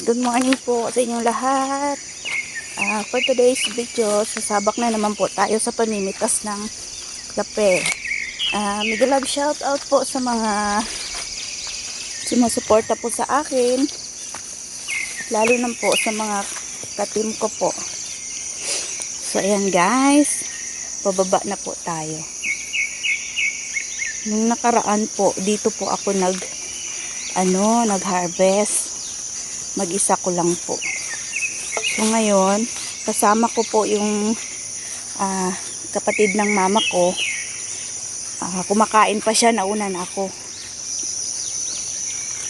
Good morning po sa inyong lahat. Ah, for today's video, sasabak na naman po tayo sa pamimitas ng kape. Ah, mega love shout out po sa mga sumusuporta po sa akin. Lalo na po sa mga katim ko po. So ayan guys, pababa na po tayo. Nung nakaraan po, dito po ako nag ano, nag-harvest. Mag-isa ko lang po. So ngayon, kasama ko po yung ah, kapatid ng mama ko. Ah, kumakain pa siya, nauna na ako.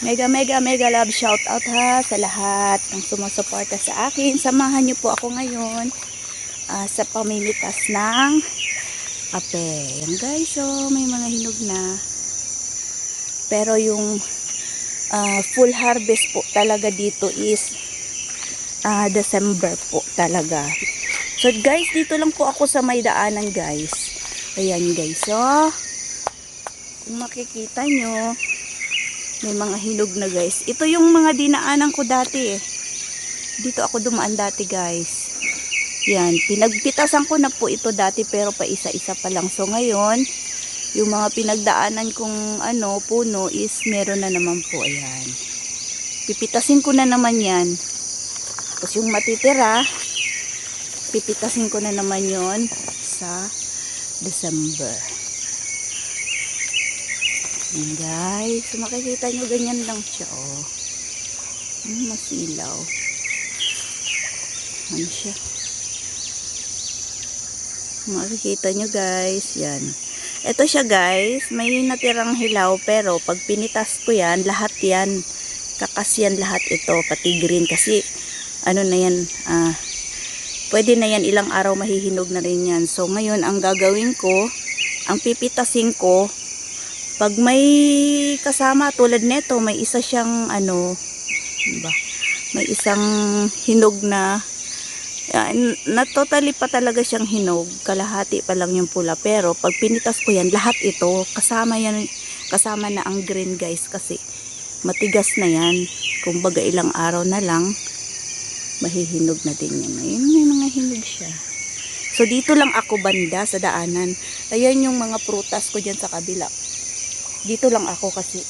Mega, mega, mega love shout out ha sa lahat ng sumusuporta sa akin. Samahan niyo po ako ngayon ah, sa pamimitas ng kape. Yan guys, so may mga hinog na. Pero yung ah, full harvest po talaga dito is ah, December po talaga. So guys, dito lang po ako sa may daanan guys. Ayan guys, so kung makikita nyo, may mga hinog na guys. Ito yung mga dinaanan ko dati eh. Dito ako dumaan dati guys. Yan, pinagpitasan ko na po ito dati pero pa isa-isa pa lang. So ngayon, yung mga pinagdaanan kong ano, puno is meron na naman po. Ayan. Pipitasin ko na naman yan. Tapos yung matitira, pipitasin ko na naman yon sa December. Ayan guys, so makikita nyo ganyan lang siya oh. Hmm, masilaw. Ano siya? Makikita nyo guys, yan. Ito siya guys, may natirang hilaw pero pag pinitas ko yan, lahat yan, kakas yan lahat ito, pati green. Kasi ano na yan, ah, pwede na yan ilang araw mahihinog na rin yan. So ngayon ang gagawin ko, ang pipitasin ko, pag may kasama tulad nito, may isa siyang ano, ano ba, may isang hinog na N- na totally pa talaga siyang hinog. Kalahati pa lang yung pula. Pero pag pinitas ko yan, lahat ito, kasama yan, kasama na ang green guys kasi matigas na yan. Kumbaga ilang araw na lang, mahihinog na din yan. Ayun, may mga hinog siya. So dito lang ako banda sa daanan. Ayan yung mga prutas ko dyan sa kabila. Dito lang ako kasi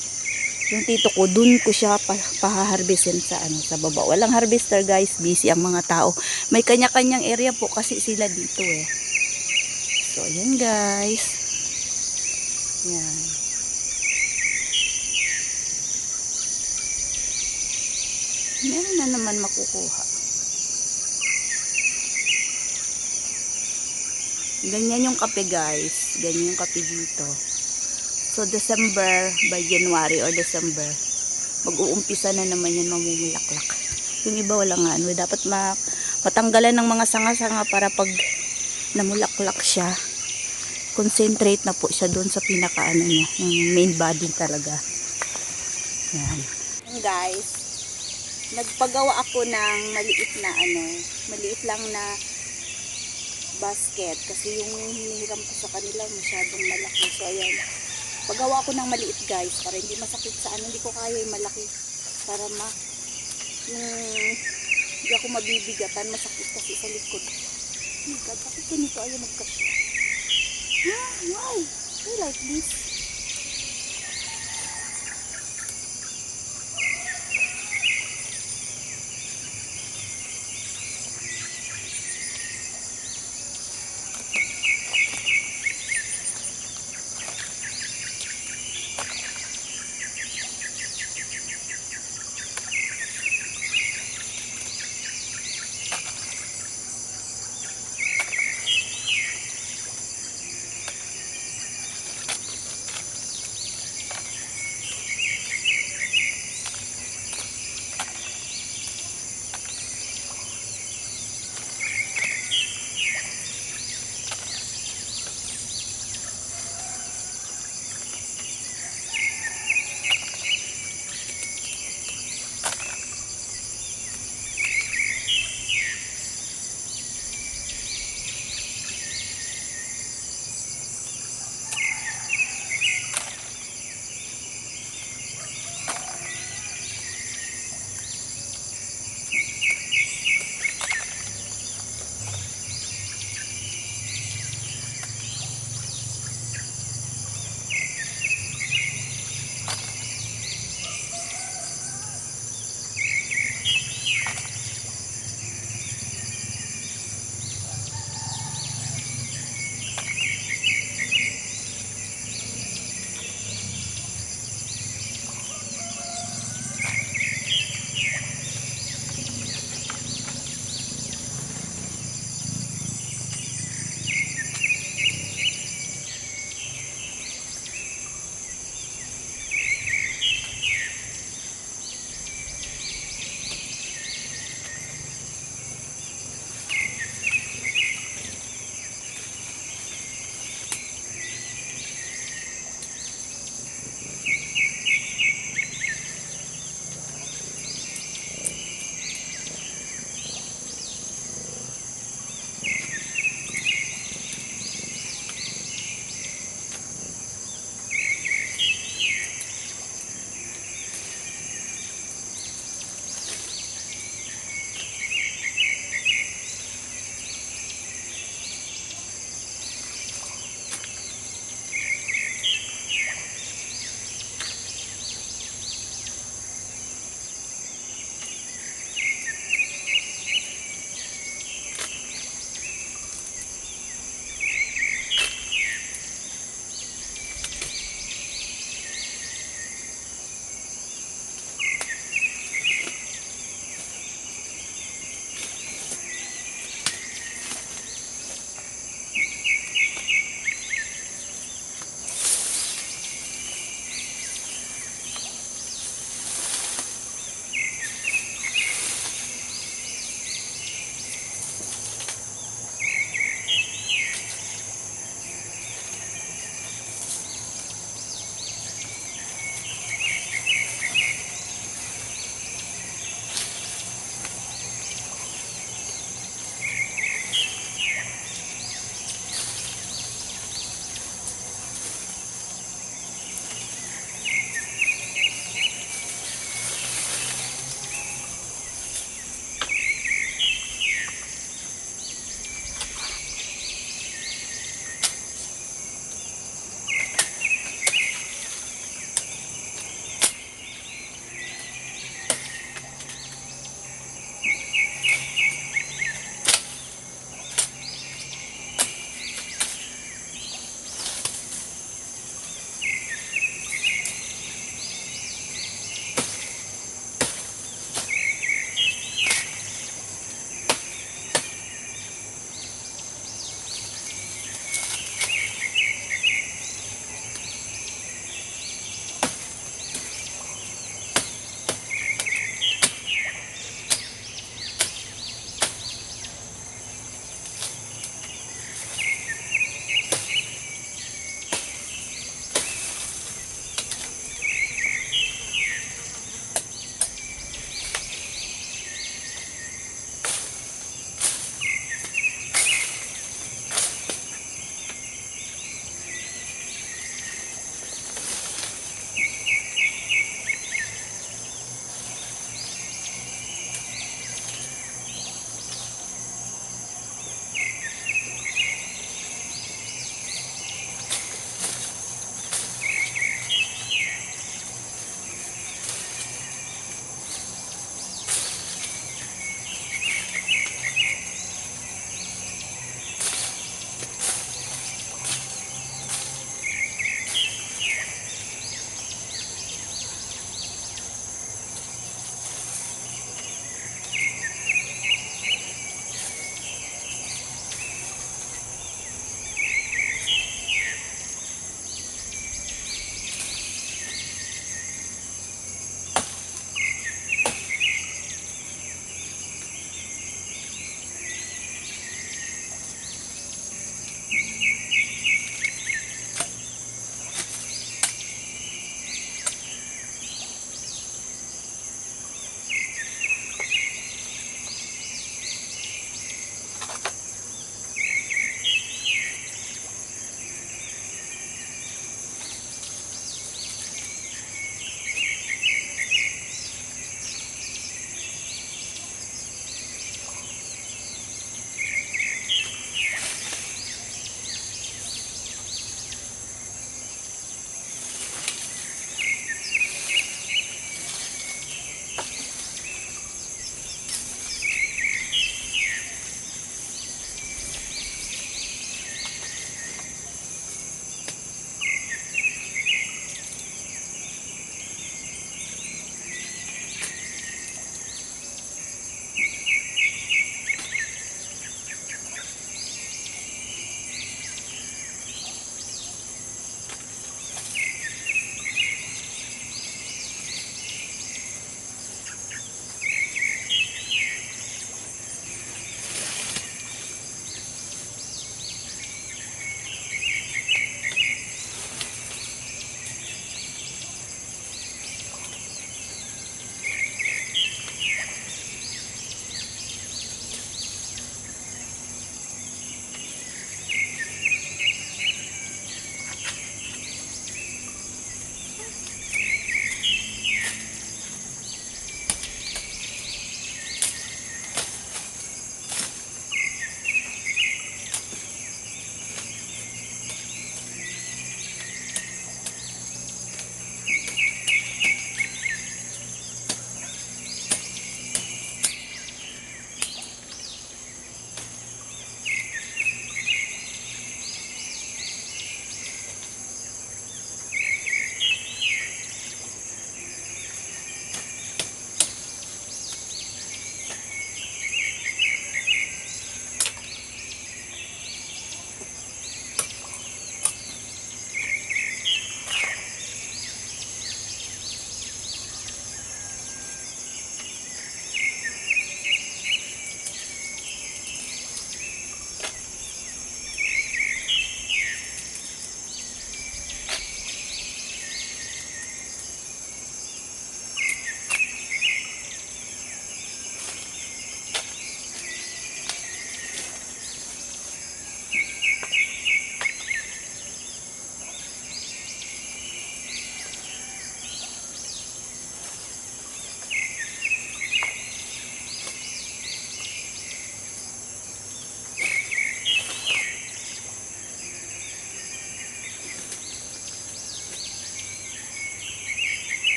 yung tito ko, dun ko siya pa, pahaharvestin sa ano sa baba. Walang harvester guys, busy ang mga tao. May kanya-kanyang area po kasi sila dito eh. So, ayan guys. Yan. Meron na naman makukuha. Ganyan yung kape guys. Ganyan yung kape dito. So, December by January or December, mag-uumpisa na naman yan mamumulaklak. Yung iba wala nga ano, dapat ma matanggalan ng mga sanga-sanga para pag namulaklak siya, concentrate na po siya doon sa pinakaano niya, yung main body talaga. Yan guys, nagpagawa ako ng maliit na ano, maliit lang na basket kasi yung hinihiram ko sa kanila masyadong malaki. So ayan, pagawa ko ng maliit guys para hindi masakit sa ano, hindi ko kaya yung malaki para ma yung hindi ako mabibigatan, masakit kasi sa likod. Oh my God, bakit ganito ayaw magkasya? Ah, why? I like this.